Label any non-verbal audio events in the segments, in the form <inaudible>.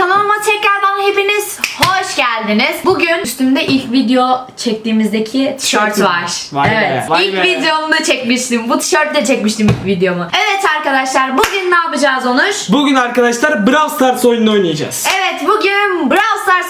kanalıma tekrardan hepiniz hoş geldiniz. Bugün üstümde ilk video çektiğimizdeki tişört var. Vay be, evet. vay ilk be. videomu da çekmiştim. Bu tişörtle çekmiştim ilk videomu. Evet arkadaşlar bugün ne yapacağız Onur? Bugün arkadaşlar Brawl Stars oyununu oynayacağız. Evet bugün Brawl Stars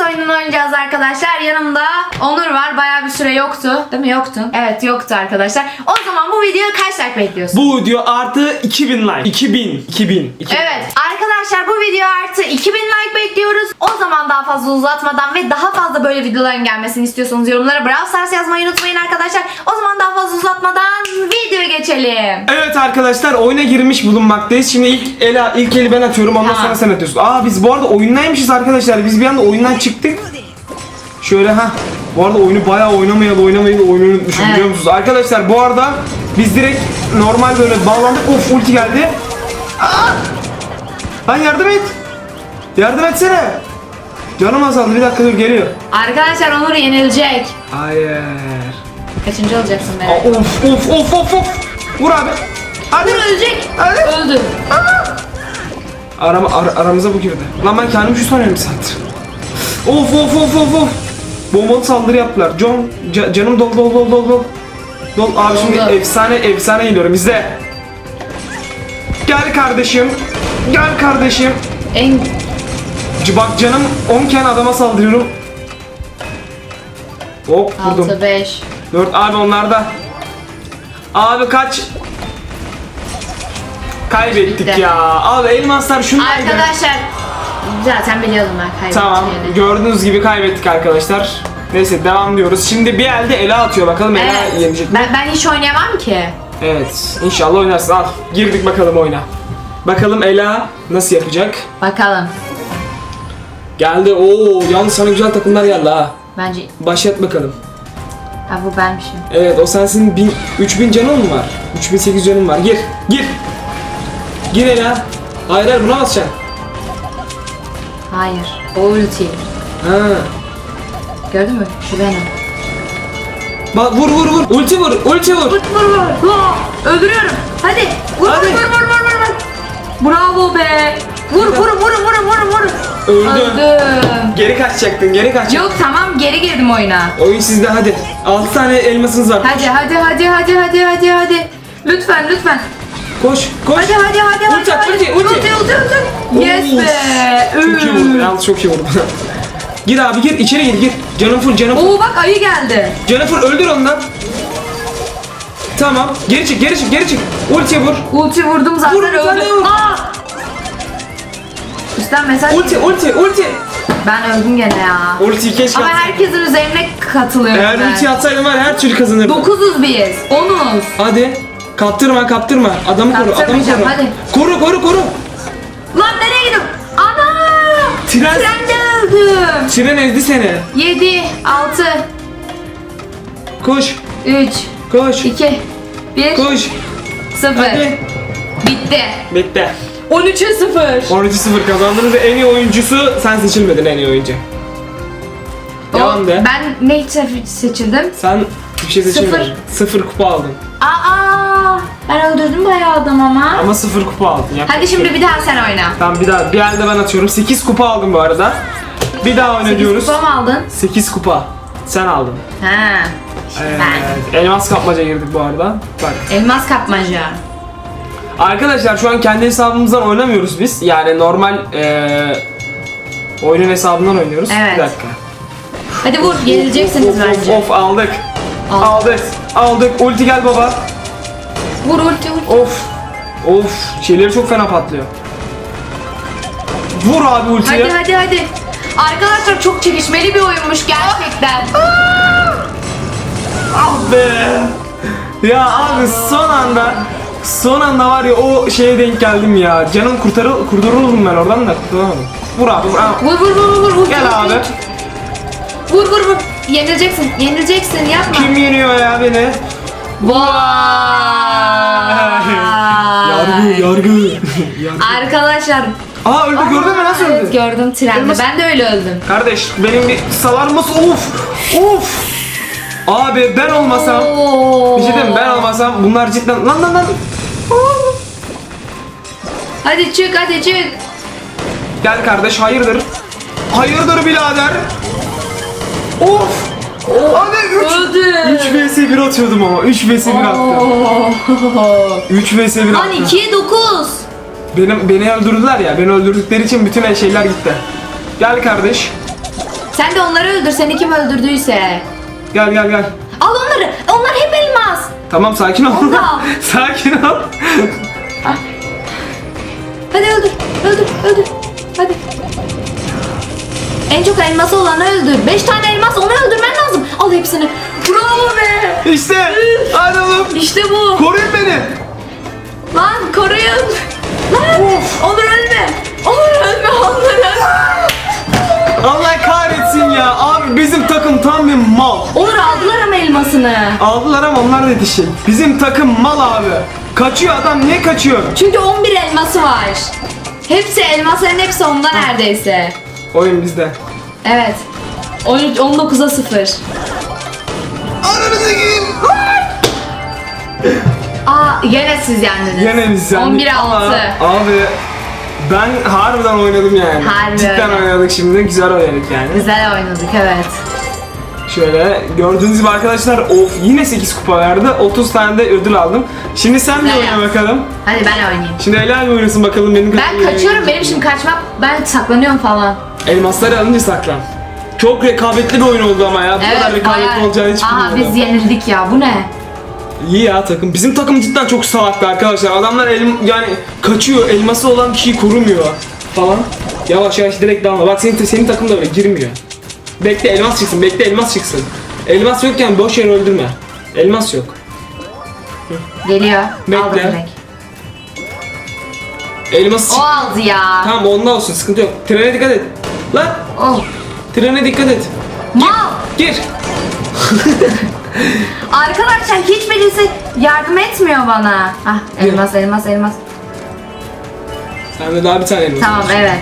arkadaşlar. Yanımda Onur var. Bayağı bir süre yoktu. Değil mi? Yoktu. Evet yoktu arkadaşlar. O zaman bu videoya kaç like bekliyorsun? Bu video artı 2000 like. 2000. 2000. 2000. Evet arkadaşlar bu video artı 2000 like bekliyoruz. O zaman daha fazla uzatmadan ve daha fazla böyle videoların gelmesini istiyorsanız yorumlara Brawl Stars yazmayı unutmayın arkadaşlar. O zaman daha fazla uzatmadan videoya geçelim. Evet arkadaşlar oyuna girmiş bulunmaktayız. Şimdi ilk Ela ilk eli ben atıyorum ondan Tamam. sonra sen atıyorsun. Aa biz bu arada oyundaymışız arkadaşlar. Biz bir anda oyundan çıktık. Şöyle ha. Bu arada oyunu bayağı oynamayalı oynamayalı oyunu unutmuşum Evet. biliyor musunuz? Arkadaşlar bu arada biz direkt normal böyle bağlandık. Of ulti geldi. Aa! Lan yardım et. Yardım etsene. Canım azaldı bir dakika dur geliyor. Arkadaşlar Onur yenilecek. Hayır. Kaçıncı olacaksın Aa, be? of of of of of. Vur abi. Hadi. Onur ölecek. Hadi. Öldü. Arama, ar- aramıza bu girdi. Lan ben kendimi şu sanıyorum bir saattir. Of of of of of. Bombalı saldırı yaptılar. John, ca- canım dol dol dol dol dol. Dol abi şimdi Oldu. efsane efsane geliyorum izle. Gel kardeşim. Gel kardeşim. En C- Bak canım 10 iken adama saldırıyorum. Hop vurdum. 6 5. 4 abi onlarda. Abi kaç. Kaybettik Bitti. ya. Abi elmaslar şunlar. Arkadaşlar zaten biliyordum ben kaybedeceğini. Tamam. Gördüğünüz gibi kaybettik arkadaşlar. Neyse devam diyoruz. Şimdi bir elde ele atıyor bakalım Ela Evet. yenecek mi? Ben, ben hiç oynayamam ki. Evet. İnşallah oynarsın. Al. Girdik bakalım oyuna. Bakalım Ela nasıl yapacak? Bakalım. Geldi. Oo, yalnız sana güzel takımlar geldi ha. Bence Başlat bakalım. ha bu benmişim. Evet o sensin. Bin, 3000 canın mı var? 3800 canın var. Gir. Gir. Gir Ela. Hayır hayır buna basacaksın. Hayır. O ulti. Ha. Gördün mü? Şu benim. Bak vur vur vur. Ulti vur. Ulti vur. Vur vur vur. vur. Öldürüyorum. Hadi. Vur Hadi. vur vur vur vur vur. Bravo be. Vur vur vur vur vur vur. Öldü. Öldüm. Geri kaçacaktın. Geri kaçacaktın. Yok tamam geri girdim oyuna. Oyun sizde hadi. 6 tane elmasınız var. Hadi hadi hadi hadi hadi hadi hadi. Lütfen lütfen. Koş, koş. Hadi hadi hadi hadi. Ulti at, hadi. ulti, ulti. Ulti ulti ulti. Yes be. Çok iyi vurdu. Yalnız çok iyi vurdu. gir abi gir içeri gir gir. Canım full canım full. Oo bak ayı geldi. Canım full öldür ondan. Tamam. Geri çık geri çık geri çık. Ultiye vur. Ulti vurdum zaten Vur, öldüm. vur. Aa! Üstten mesaj. Ulti ulti ulti. Ben öldüm gene ya. Ultiyi keşke Ama herkesin üzerine katılıyorum Eğer ben. ulti atsaydın var her türlü kazanırdın. 9'uz biz. 10'uz. Hadi. Kaptırma kaptırma. Adamı koru adamı Kaptırmayacağım, koru. hadi. Koru koru koru. Lan nereye gidiyorum? Ana! Tren. Trende öldüm. Tren ezdi seni. 7, 6, Koş. 3, Koş. 2, 1, Koş. 0. Hadi. Bitti. Bitti. 13'e 0. 13-0 kazandınız ve en iyi oyuncusu sen seçilmedin en iyi oyuncu. Devam de. Ben ne se- seçildim? Sen bir şey seçilmedin. Sıfır. Sıfır kupa aldın. Aa! Ben öldürdüm bayağı adam ama. Ama sıfır kupa aldın. Yapacak Hadi şey şimdi yok. bir daha sen oyna. Tamam bir daha bir elde ben atıyorum. 8 kupa aldım bu arada. Bir daha oyna diyoruz. Kupa mı aldın? 8 kupa. Sen aldın. Ha. işte ben. Evet. Elmas kapmaca girdik bu arada. Bak. Elmas kapmaca. Arkadaşlar şu an kendi hesabımızdan oynamıyoruz biz. Yani normal eee oyunun hesabından oynuyoruz. Evet. Bir dakika. Hadi vur, yenileceksiniz of, bence. Of, aldık. Al. Aldık. Aldık. Ulti gel baba. Vur ulti ulti. Of. Of. Şeyleri çok fena patlıyor. Vur abi ultiyi. Hadi hadi hadi. Arkadaşlar çok çekişmeli bir oyunmuş gerçekten. Ah be. Ya abi son anda son anda var ya o şeye denk geldim ya. Canım kurtarır kurtarırım ben oradan da kurtaramadım. Vur abi vur abi. Vur vur vur vur vur. Gel vur, abi. Vur vur vur. Yenileceksin. Yenileceksin yapma. Kim yeniyor ya beni? Yargı Vay. yargı. yargı. Arkadaşlar. Aa öldü gördün mü nasıl Evet öldü? gördüm trende. Elmas- Ben de öyle öldüm. Kardeş benim bir salar mısın? Of! Of! Abi ben olmasam Oo. bir şey diyeyim mi? ben olmasam bunlar cidden lan lan lan Hadi çık hadi çık. Gel kardeş hayırdır? Hayırdır birader? Of! Abi 3 Öldü. 3 vs 1 atıyordum ama 3 vs 1 attım. 3 vs 1 Lan attım. 2'ye 9. Benim, beni öldürdüler ya. Beni öldürdükleri için bütün şeyler gitti. Gel kardeş. Sen de onları öldür. Seni kim öldürdüyse. Gel gel gel. Al onları. Onlar hep elmas. Tamam sakin ol. <laughs> Sakin ol. Hadi öldür. Öldür. Öldür. Hadi. En çok elması olanı öldür. 5 tane elmas onu öldürmen lazım. Al hepsini. Bravo be. İşte. Hadi oğlum. İşte bu. Koruyun beni. Lan koruyun. Lan. Onur ölme. Onur ölme. Onur ölme. Allah kahretsin ya. Abi bizim takım tam bir mal. Onur aldılar ama elmasını. Aldılar ama onlar da dişi. Bizim takım mal abi. Kaçıyor adam niye kaçıyor? Çünkü 11 elması var. Hepsi elmasların hepsi onda neredeyse. Oyun bizde. Evet. 13 19'a 0. Ananızı giyeyim. Aa gene siz yendiniz. Yine biz yani. 11'e 6. Abi ben harbiden oynadım yani. Harbi Cidden öyle. oynadık şimdi. Güzel oynadık yani. Güzel oynadık evet. Şöyle gördüğünüz gibi arkadaşlar of yine 8 kupa verdi. 30 tane de ödül aldım. Şimdi sen bir Güzel oyna yaptın. bakalım. Hadi ben oynayayım. Şimdi Ela bir oynasın bakalım benim Ben kaçıyorum benim şimdi kaçmak ben saklanıyorum falan. Elmasları alınca saklan. Çok rekabetli bir oyun oldu ama ya. Bu kadar rekabetli olacağını hiç Aha bilmiyordum. biz yenildik ya bu ne? İyi ya takım. Bizim takım cidden çok salaklı arkadaşlar. Adamlar elim yani kaçıyor. Elması olan kişiyi korumuyor falan. Yavaş yavaş direkt dalma. Bak senin senin takım da öyle girmiyor. Bekle elmas çıksın. Bekle elmas çıksın. Elmas yokken boş yer öldürme. Elmas yok. Geliyor. Bekle. Aldı direkt. Elmas çık. O aldı ya. Tamam onda olsun sıkıntı yok. Trene dikkat et. Lan Oh. Trene dikkat et. Mal. Gir. <laughs> Arkadaşlar hiçbirisi yardım etmiyor bana. Ah elmas elmas elmas. Sende daha bir tane elmas. Tamam var. evet.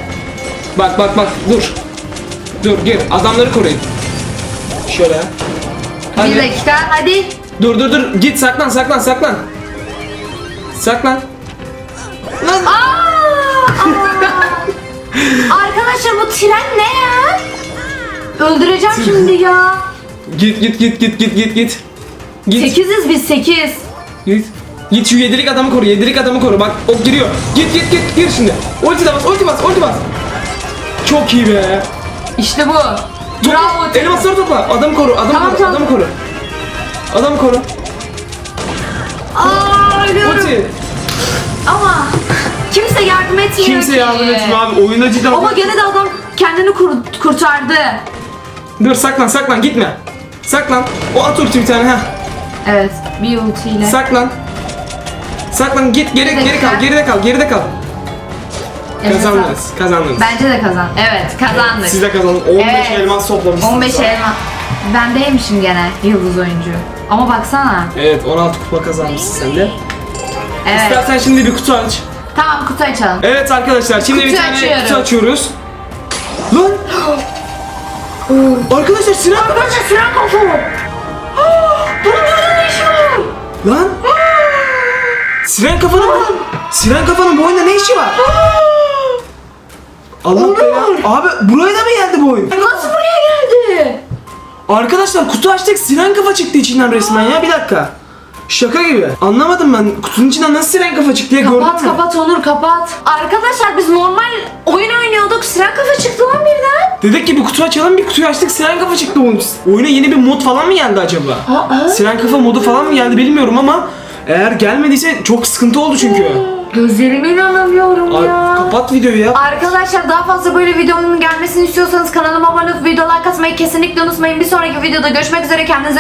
Bak bak bak dur. Dur gir. Adamları koruyun. Şöyle. Hadi. Bir dakika hadi. Dur dur dur. Git saklan saklan saklan. Saklan. Lan. Aa, aa. <laughs> Arkadaşlar bu tren ne ya? Öldüreceğim şimdi ya. Git git git git git git git. Git. 8'iz biz 8. Git. Git şu yedilik adamı koru. Yedilik adamı koru. Bak o giriyor. Git git git gir şimdi. Ulti de bas ulti bas ulti bas. Çok iyi be. İşte bu. Topla. Bravo. Elmasları topla. Adamı koru. Adamı Tamam, koru. tamam. Adamı koru. Adamı koru. Aa ölüyorum. Ulti. Ama kimse yardım etmiyor Kimse ki. yardım etmiyor abi. Oyunda cidden. Ama gene de adam kendini kur- kurtardı. Dur saklan saklan gitme. Saklan. O at ulti bir tane ha. Evet bir ultiyle. Saklan. Saklan git geri Bir geri kal geride kal geride kal. Evet, Kazandınız. Kazandınız. Bence de kazan. Evet kazandık. Siz de kazandınız. 15 Evet. elmas toplamışsınız. 15 elma. Bendeymişim gene yıldız oyuncu. Ama baksana. Evet 16 kupa kazanmışsın sen de. Evet. İstersen şimdi bir kutu aç. Tamam kutu açalım. Evet arkadaşlar şimdi bir Kutu tane açıyorum. kutu açıyoruz. Lan! Arkadaşlar silah Arkadaşlar süren kafa. Bunun burada ne işi var? Lan! Siren kafanın Siren kafanın bu oyunda ne işi var? Allah belanı. Abi buraya da mı geldi bu oyun? Nasıl buraya geldi? Arkadaşlar kutu açtık siren kafa çıktı içinden resmen ya bir dakika. Şaka gibi. Anlamadım ben kutunun içinden nasıl siren kafa çıktı diye gördüm. Kapat kapat Onur kapat. Arkadaşlar biz normal oyun oynuyorduk. Süren kafa çıktı lan birden. Dedik ki bir kutu açalım bir kutuyu açtık siren kafa çıktı oyun. Oyuna yeni bir mod falan mı geldi acaba? Aa. Siren kafa modu falan mı geldi bilmiyorum ama eğer gelmediyse çok sıkıntı oldu çünkü. Gözlerime inanamıyorum Ay, ya. kapat videoyu ya. Arkadaşlar daha fazla böyle videomun gelmesini istiyorsanız kanalıma abone olup video like atmayı kesinlikle unutmayın. Bir sonraki videoda görüşmek üzere. Kendinize